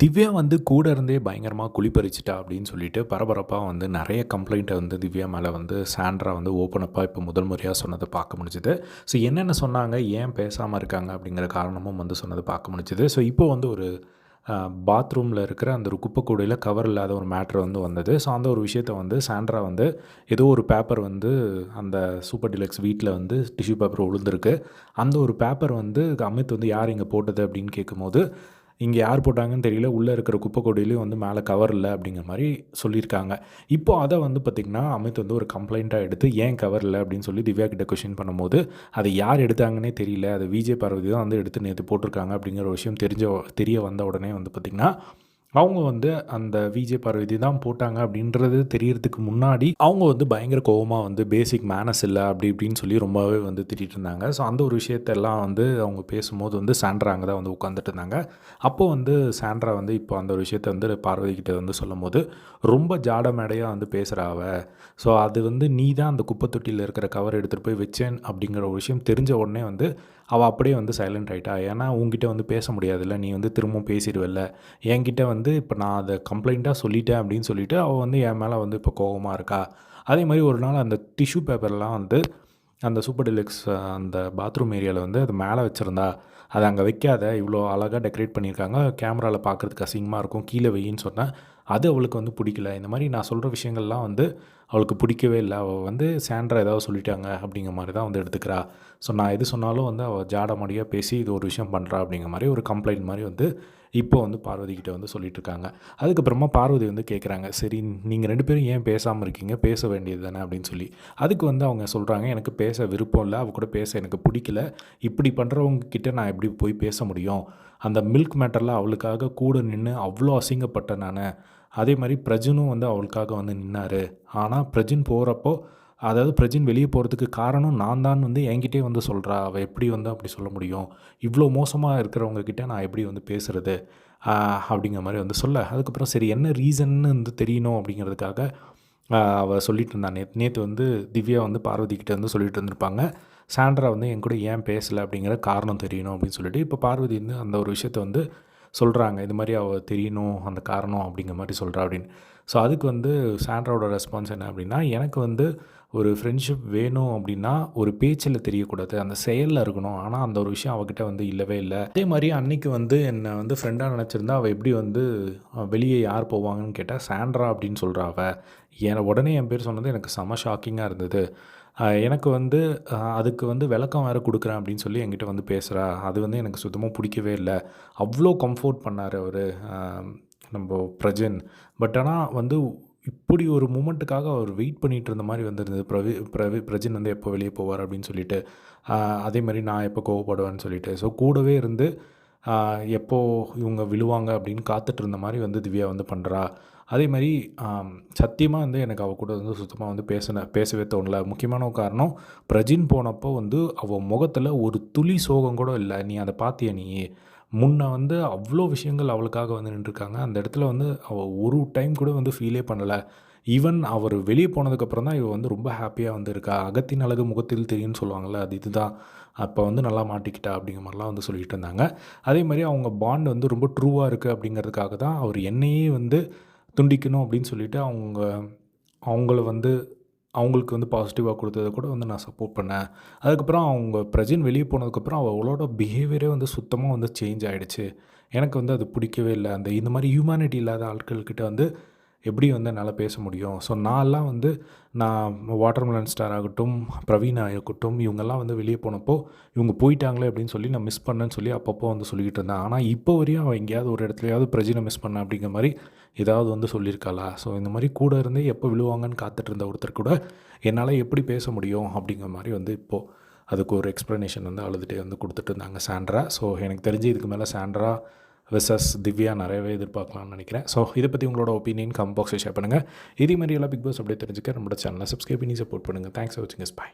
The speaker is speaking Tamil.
திவ்யா வந்து கூட இருந்தே பயங்கரமாக குளிப்பறிச்சிட்டா அப்படின்னு சொல்லிட்டு பரபரப்பாக வந்து நிறைய கம்ப்ளைண்ட்டை வந்து திவ்யா மேலே வந்து சாண்ட்ரா வந்து ஓப்பன் அப்பாக இப்போ முதல் முறையாக சொன்னதை பார்க்க முடிஞ்சுது. ஸோ என்னென்ன சொன்னாங்க ஏன் பேசாமல் இருக்காங்க அப்படிங்கிற காரணமும் வந்து சொன்னதை பார்க்க முடிஞ்சுது. ஸோ இப்போ வந்து ஒரு பாத்ரூமில் இருக்கிற அந்த ஒரு குப்பைக்கூடையில் கவர் இல்லாத ஒரு மேட்ரு வந்து வந்தது. ஸோ அந்த ஒரு விஷயத்தை வந்து சாண்ட்ரா வந்து ஏதோ ஒரு பேப்பர் வந்து அந்த சூப்பர் டிலக்ஸ் வீட்டில் வந்து டிஷ்யூ பேப்பர் விழுந்திருக்கு அந்த ஒரு பேப்பர் வந்து அமித் வந்து யார் இங்கே போட்டது அப்படின்னு கேட்கும்போது இங்கே யார் போட்டாங்கன்னு தெரியல. உள்ளே இருக்கிற குப்பை கொடியிலையும் வந்து மேலே கவர் இல்லை அப்படிங்கிற மாதிரி சொல்லியிருக்காங்க. இப்போ அதை வந்து பார்த்திங்கன்னா அமித் வந்து ஒரு கம்ப்ளைண்ட்டாக எடுத்து ஏன் கவர் இல்லை அப்படின்னு சொல்லி திவ்யா கிட்ட கொஷின் பண்ணும்போது அதை யார் எடுத்தாங்கன்னே தெரியல. அதை விஜய் பார்வதி தான் வந்து எடுத்து நேற்று போட்டிருக்காங்க அப்படிங்கிற ஒரு விஷயம் தெரிஞ்ச தெரிய வந்த உடனே வந்து பார்த்திங்கன்னா அவங்க வந்து அந்த விஜய் பார்வதி தான் போட்டாங்க அப்படின்றது தெரியறதுக்கு முன்னாடி அவங்க வந்து பயங்கர கோபமாக வந்து பேசிக் மேனஸ் இல்லை அப்படி இப்படின்னு சொல்லி ரொம்பவே வந்து திட்டிகிட்டு இருந்தாங்க. ஸோ அந்த ஒரு விஷயத்தெல்லாம் வந்து அவங்க பேசும்போது வந்து சாண்ட்ரா அங்கே தான் வந்து உட்காந்துட்டு இருந்தாங்க. அப்போது வந்து சாண்ட்ரா வந்து இப்போ அந்த ஒரு விஷயத்த வந்து பார்வதி கிட்ட வந்து சொல்லும் போது ரொம்ப ஜாட மேடையாக வந்து பேசுகிறாவ ஸோ அது வந்து நீ தான் அந்த குப்பை தொட்டியில் இருக்கிற கவர் எடுத்துகிட்டு போய் வச்சேன் அப்படிங்கிற ஒரு விஷயம் தெரிஞ்ச உடனே வந்து அவள் அப்படியே வந்து சைலண்ட் ஆகிட்டா ஏன்னா உங்ககிட்ட வந்து பேச முடியாதுல்ல. நீ வந்து திரும்பவும் பேசிடுவில்ல. என்கிட்ட வந்து இப்போ நான் அதை கம்ப்ளைண்ட்டாக சொல்லிட்டேன் அப்படின்னு சொல்லிவிட்டு அவள் வந்து என் மேலே வந்து இப்போ கோபமாக இருக்கா? அதே மாதிரி ஒரு நாள் அந்த டிஷ்யூ பேப்பர்லாம் வந்து அந்த சூப்பர் டிலக்ஸ் அந்த பாத்ரூம் ஏரியாவில் வந்து அது மேலே வச்சுருந்தா. அதை அங்கே வைக்காத. இவ்வளோ அழகாக டெக்கரேட் பண்ணியிருக்காங்க. கேமராவில் பார்க்குறதுக்கு அசிங்கமாக இருக்கும். கீழே வெயின்னு சொன்னேன் அது அவளுக்கு வந்து பிடிக்கல. இந்த மாதிரி நான் சொல்கிற விஷயங்கள்லாம் வந்து அவளுக்கு பிடிக்கவே இல்லை. அவள் வந்து சாண்ட்ரா ஏதாவது சொல்லிட்டாங்க அப்படிங்கிற மாதிரி தான் வந்து எடுத்துக்கிறா. ஸோ நான் எது சொன்னாலும் வந்து அவள் ஜாடமடியாக பேசி இது ஒரு விஷயம் பண்ணுறா அப்படிங்கிற மாதிரி ஒரு கம்ப்ளைண்ட் மாதிரி வந்து இப்போ வந்து பார்வதிக்கிட்ட வந்து சொல்லிகிட்ருக்காங்க அதுக்கப்புறமா பார்வதி வந்து கேட்குறாங்க சரி நீங்கள் ரெண்டு பேரும் ஏன் பேசாமல் இருக்கீங்க? பேச வேண்டியது தானே? அப்படின்னு சொல்லி. அதுக்கு வந்து அவங்க சொல்கிறாங்க எனக்கு பேச விருப்பம் இல்லை. அவள் கூட பேச எனக்கு பிடிக்கல. இப்படி பண்ணுறவங்க கிட்டே நான் எப்படி போய் பேச முடியும்? அந்த மில்க் மேட்டரில் அவளுக்காக கூட நின்று அவ்வளோ அசிங்கப்பட்டேன் நான். அதே மாதிரி பிரஜனும் வந்து அவளுக்காக வந்து நின்னார். ஆனால் பிரஜின் போகிறப்போ அதாவது பிரஜின் வெளியே போகிறதுக்கு காரணம் நான் தான் வந்து என்கிட்டே வந்து சொல்கிறா அவள் எப்படி வந்து அப்படி சொல்ல முடியும்? இவ்வளோ மோசமாக இருக்கிறவங்கக்கிட்ட நான் எப்படி வந்து பேசுகிறது அப்படிங்கிற மாதிரி வந்து சொல்ல. அதுக்கப்புறம் சரி என்ன ரீசன்னு வந்து தெரியணும் அப்படிங்கிறதுக்காக அவள் சொல்லிட்டு இருந்தான் நேற்று நேற்று வந்து திவ்யா வந்து பார்வதிக்கிட்ட வந்து சொல்லிட்டு இருந்திருப்பாங்க. சாண்ட்ரா வந்து என் கூட ஏன் பேசலை அப்படிங்கிற காரணம் தெரியணும் அப்படின்னு சொல்லிட்டு இப்போ பார்வதி வந்து அந்த ஒரு விஷயத்த வந்து சொல்கிறாங்க இது மாதிரி அவள் தெரியணும் அந்த காரணம் அப்படிங்கிற மாதிரி சொல்கிறா அப்படின்னு. ஸோ அதுக்கு வந்து சாண்ட்ராவோட ரெஸ்பான்ஸ் என்ன அப்படின்னா எனக்கு வந்து ஒரு ஃப்ரெண்ட்ஷிப் வேணும் அப்படின்னா ஒரு பேச்சில் தெரியக்கூடாது. அந்த செயலில் இருக்கணும். ஆனால் அந்த ஒரு விஷயம் அவகிட்ட வந்து இல்லவே இல்லை. அதே மாதிரி அன்னைக்கு வந்து என்னை வந்து ஃப்ரெண்டாக நினச்சிருந்தா அவள் எப்படி வந்து வெளியே யார் போவாங்கன்னு கேட்டால் சாண்ட்ரா அப்படின்னு சொல்கிறா அவள் என உடனே என் பேர் சொன்னது எனக்கு செம ஷாக்கிங்காக இருந்தது. எனக்கு வந்து அதுக்கு வந்து விளக்கம் வேறு கொடுக்குறேன் அப்படின்னு சொல்லி என்கிட்ட வந்து பேசுகிறா அது வந்து எனக்கு சுத்தமாக பிடிக்கவே இல்லை. அவ்வளோ கம்ஃபோர்ட் பண்ணார் அவர் நம்ம பிரஜன். பட் ஆனால் வந்து இப்படி ஒரு மூமெண்ட்டுக்காக அவர் வெயிட் பண்ணிகிட்டு இருந்த மாதிரி வந்துருந்தது. பிரவி பிரவி பிரஜன் வந்து எப்போ வெளியே போவார் அப்படின்னு சொல்லிட்டு அதே மாதிரி நான் எப்போ கோவப்படுவேன்னு சொல்லிட்டு. ஸோ கூடவே இருந்து எப்போது இவங்க விழுவாங்க அப்படின்னு காத்துட்டு இருந்த மாதிரி வந்து திவ்யா வந்து பண்ணுறா அதே மாதிரி சத்தியமாக வந்து எனக்கு அவள் கூட வந்து சுத்தமாக வந்து பேசின பேசவே தோணல. முக்கியமான ஒரு காரணம் பிரஜின் போனப்போ வந்து அவள் முகத்தில் ஒரு துளி சோகம் கூட இல்லை. நீ அதை பார்த்திய நீ? முன்ன வந்து அவ்வளோ விஷயங்கள் அவளுக்காக வந்து நின்றுருக்காங்க. அந்த இடத்துல வந்து அவள் ஒரு டைம் கூட வந்து ஃபீலே பண்ணலை. ஈவன் அவர் வெளியே போனதுக்கப்புறம் தான் இவள் வந்து ரொம்ப ஹாப்பியாக வந்து இருக்கா. அகத்தின் அழகு முகத்தில் தெரியும்னு சொல்லுவாங்கள்ல அது இதுதான். அப்போ வந்து நல்லா மாட்டிக்கிட்டா அப்படிங்கிற மாதிரிலாம் வந்து சொல்லிகிட்டு இருந்தாங்க. அதே மாதிரி அவங்க பாண்ட் வந்து ரொம்ப ட்ரூவாக இருக்குது அப்படிங்கிறதுக்காக தான் அவர் என்னையே வந்து துண்டிக்கணும் அப்படின்னு சொல்லிட்டு அவங்க அவங்கள வந்து அவங்களுக்கு வந்து பாசிட்டிவாக கொடுத்ததை கூட வந்து நான் சப்போர்ட் பண்ணேன். அதுக்கப்புறம் அவங்க பிரஜின் வெளியே போனதுக்கப்புறம் அவளோட பிஹேவியரே வந்து சுத்தமாக வந்து சேஞ்ச் ஆகிடுச்சு எனக்கு வந்து அது பிடிக்கவே இல்லை. அந்த இந்த மாதிரி ஹியூமனிட்டி இல்லாத ஆட்கள்கிட்ட வந்து எப்படி வந்து என்னால் பேச முடியும்? ஸோ நான்லாம் வந்து நான் வாட்டர்மெலன் ஸ்டார் ஆகட்டும் பிரவீனா ஆகட்டும் இவங்கெல்லாம் வந்து வெளியே போனப்போ இவங்க போயிட்டாங்களே அப்படின்னு சொல்லி நான் மிஸ் பண்ணேன்னு சொல்லி அப்பப்போ வந்து சொல்லிக்கிட்டு இருந்தேன். ஆனால் இப்போ வரையும் அவள் எங்கேயாவது ஒரு இடத்துலையாவது பிரஜினை மிஸ் பண்ண அப்படிங்கிற மாதிரி ஏதாவது வந்து சொல்லியிருக்காளா? ஸோ இந்த மாதிரி கூட இருந்தே எப்போ விழுவாங்கன்னு காத்துட்டு இருந்த ஒருத்தர் கூட என்னால் எப்படி பேச முடியும் அப்படிங்கிற மாதிரி வந்து இப்போது அதுக்கு ஒரு எக்ஸ்ப்ளனேஷன் வந்து அழுதுகிட்டே வந்து கொடுத்துட்டு இருந்தாங்க சாண்ட்ரா. ஸோ எனக்கு தெரிஞ்சு இதுக்கு மேலே சாண்ட்ரா விசஸ் திவ்யா நிறையவே எதிர்பார்க்கலாம்னு நினைக்கிறேன். ஸோ இதை பற்றி உங்களோட ஒப்பீனியன் கம்பாக்ஸை ஷேர் பண்ணுங்கள் இதே மாதிரி எல்லாம் பிக் பாஸ் அப்படியே தெரிஞ்சுக்க நம்மளோட சேனலை சப்ஸ்கிரைப் பண்ணி சப்போர்ட் பண்ணுங்கள் தேங்க்ஸ் ஃபார் வாட்சிங் இஸ் பாய்